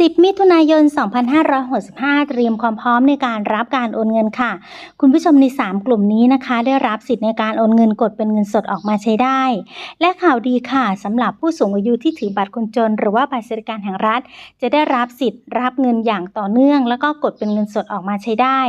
10 มิถุนายน 2565 เตรียมความพร้อมในการรับการโอนเงินค่ะ คุณผู้ชมใน 3 กลุ่มนี้นะคะ ได้รับสิทธิ์ในการโอนเงินกดเป็นเงินสดออกมาใช้ได้ และข่าวดีค่ะสำหรับผู้สูงอายุที่ถือบัตรคนจน หรือว่าบัตรสวัสดิการแห่งรัฐ จะได้รับสิทธิ์รับเงินอย่างต่อเนื่อง แล้วก็กดเป็นเงินสดออกมาใช้ได้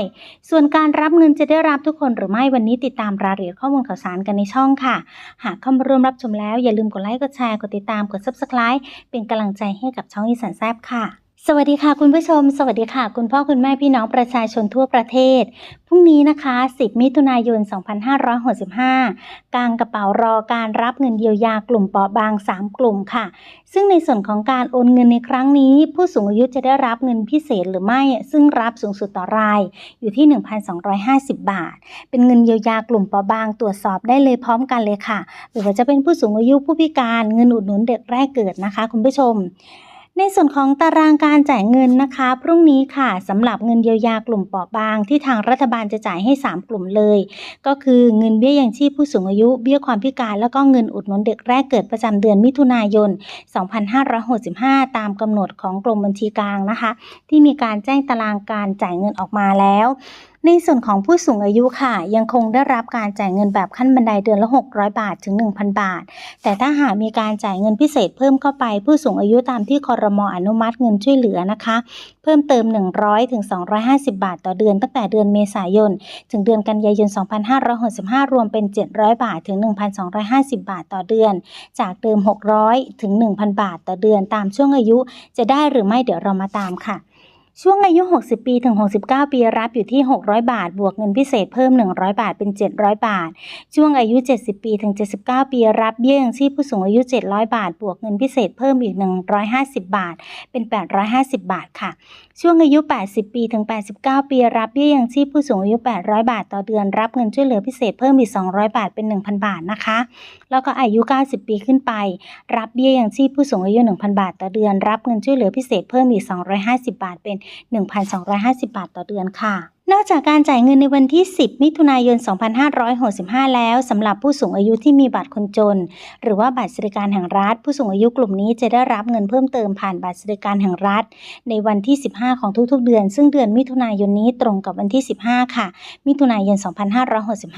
ส่วนการรับเงินจะได้รับทุกคนหรือไม่วันนี้ติดตามรายละเอียดข้อมูลข่าวสารกันในช่องค่ะ หากเข้ามาร่วมรับชมแล้วอย่าลืมกดไลค์กดแชร์กดติดตามกด subscribe เป็นกำลังใจให้กับช่องอีสานแซบค่ะ สวัสดีค่ะคุณผู้ชม สวัสดีค่ะ คุณพ่อคุณแม่พี่น้องประชาชนทั่วประเทศ พรุ่งนี้นะคะ 10 มิถุนายน 2565กลางกระเป๋ารอการรับเงินเยียวยากลุ่มเปราะบาง 3 กลุ่มค่ะ ซึ่งในส่วนของการโอนเงินในครั้งนี้ ผู้สูงอายุจะได้รับเงินพิเศษหรือไม่ ซึ่งรับสูงสุดต่อรายอยู่ที่ 1,250 บาท เป็นเงินเยียวยากลุ่มเปราะบางตรวจสอบได้เลยพร้อมกันเลยค่ะหรือว่าจะเป็นผู้สูงอายุผู้พิการเงินอุดหนุนเด็กแรกเกิดนะคะ คุณผู้ชม ในส่วนของตารางการจ่ายเงินนะคะ พรุ่งนี้ค่ะสำหรับเงินเยียวยากลุ่มเปราะบางที่ทางรัฐบาลจะจ่ายให้ 3 กลุ่มเลย ก็คือเงินเบี้ยยังชีพผู้สูงอายุ เบี้ยความพิการ แล้วก็เงินอุดหนุนเด็กแรกเกิดประจำเดือนมิถุนายน 2565 ตามกำหนดของกรมบัญชีกลางนะคะ ที่มีการแจ้งตารางการจ่ายเงินออกมาแล้วในส่วนของผู้สูงอายุค่ะ ยังคงได้รับการจ่ายเงินแบบขั้นบันไดเดือนละ 600 บาทถึง 1,000 บาท แต่ถ้าหากมีการจ่ายเงินพิเศษเพิ่มเข้าไป ผู้สูงอายุตามที่คอรมออนุมัติเงินช่วยเหลือนะคะ เพิ่มเติม 100ถึง250 บาทต่อเดือนตั้งแต่เดือนเมษายน ถึงเดือนกันยายน 2565 รวมเป็น 700 บาทถึง 1,250 บาทต่อเดือน จากเดิม 600ถึง1,000 บาทต่อเดือนตามช่วงอายุ จะได้หรือไม่เดี๋ยวเรามาตามค่ะ ช่วงอายุ 60 ปีถึง 69 ปีรับอยู่ที่ 600 บาท บวกเงินพิเศษเพิ่ม 100 บาทเป็น 700 บาท ช่วงอายุ 70 ปีถึง 79 ปีรับเบี้ยยังชีพผู้สูงอายุ 700 บาท บวกเงินพิเศษเพิ่มอีก 150 บาท เป็น 850 บาทค่ะ ช่วงอายุ 80 ปีถึง 89 ปีรับเบี้ยยังชีพผู้สูงอายุ 800 บาท ต่อเดือนรับเงินช่วยเหลือพิเศษเพิ่มอีก 200 บาทเป็น 1,000 บาทนะคะ แล้วก็อายุ 90 ปีขึ้นไป รับเบี้ยยังชีพผู้สูงอายุ 1,000 บาท ต่อเดือนรับเงินช่วยเหลือพิเศษเพิ่มอีก 250 บาทเป็น1,250 บาทต่อเดือนค่ะ นอกจากการจ่ายเงินในวันที่ 10 มิถุนายน 2565 แล้วสำหรับผู้สูงอายุที่มีบัตรคนจน หรือว่าบัตรสวัสดิการแห่งรัฐ ผู้สูงอายุกลุ่มนี้จะได้รับเงินเพิ่มเติมผ่านบัตรสวัสดิการแห่งรัฐ ในวันที่ 15 ของทุกๆ เดือน ซึ่งเดือนมิถุนายนนี้ตรงกับวันที่ 15 ค่ะ มิถุนายน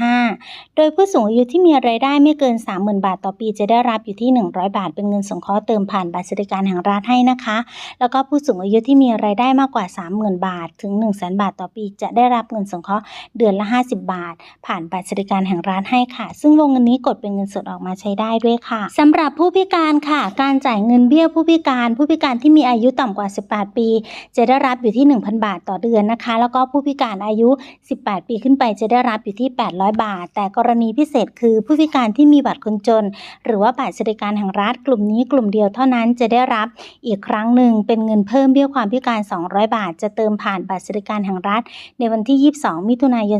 2565 โดยผู้สูงอายุที่มีรายได้ไม่เกิน 30,000 บาทต่อปี จะได้รับอยู่ที่ 100 บาท เป็นเงินสงเคราะห์เติมผ่านบัตรสวัสดิการแห่งรัฐให้นะคะ แล้วก็ผู้สูงอายุที่มีรายได้มากกว่า 30,000 บาท ถึง 100,000 บาทต่อปีจะได้รับเงินสงเคราะห์เดือนละ 50 บาท ผ่านบัตรสวัสดิการแห่งรัฐให้ค่ะ ซึ่งวงเงินนี้กดเป็นเงินสดออกมาใช้ได้ด้วยค่ะสำหรับผู้พิการค่ะ การจ่ายเงินเบี้ยผู้พิการ ผู้พิการที่มีอายุต่ำกว่า 18 ปี จะได้รับอยู่ที่ 1,000 บาทต่อเดือนนะคะ แล้วก็ผู้พิการอายุ 18 ปีขึ้นไปจะได้รับอยู่ที่ 800 บาท แต่กรณีพิเศษคือผู้พิการที่มีบัตรคนจน หรือว่าบัตรสวัสดิการแห่งรัฐกลุ่มนี้กลุ่มเดียวเท่านั้นจะได้รับอีกครั้งหนึ่งเป็นเงินเพิ่มเบี้ยความพิการ 200 บาท จะเติมผ่านบัตรสวัสดิการแห่งรัฐ ในวันที่ 22 มิถุนายน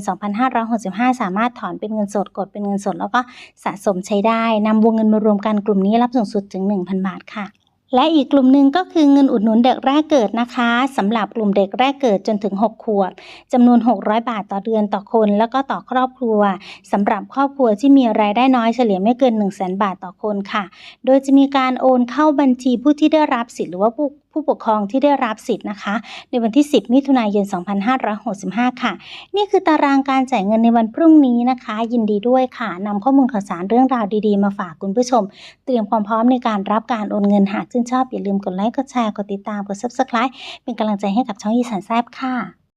2565 สามารถถอนเป็นเงินสดกดเป็นเงินสด แล้วก็สะสมใช้ได้นำวงเงินมารวมกันกลุ่มนี้รับสูงสุดถึง 1,000 บาทค่ะและอีกกลุ่มหนึ่งก็คือเงินอุดหนุนเด็กแรกเกิดนะคะสำหรับกลุ่มเด็กแรกเกิดจนถึง 6 ขวบจำนวน 600 บาทต่อเดือนต่อคน แล้วก็ต่อครอบครัวสำหรับครอบครัวที่มีรายได้น้อยเฉลี่ยไม่เกิน 1 0 0 0 0 0 บาทต่อคนค่ะ โดยจะมีการโอนเข้าบัญชีผู้ที่ได้รับสิทธิ์หรือว่าผู้ผู้ปกครองที่ได้รับสิทธิ์นะคะ ในวันที่ 10 มิถุนายน 2565 ค่ะ นี่คือตารางการจ่ายเงินในวันพรุ่งนี้นะคะ ยินดีด้วยค่ะนำข้อมูลข่าวสารเรื่องราวดีๆ มาฝากคุณผู้ชม เตรียมความพร้อมในการรับการโอนเงินหากชื่นชอบอย่าลืมกดไลค์กดแชร์กดติดตามกด subscribe เป็นกำลังใจให้กับช่องอีสานแซบค่ะ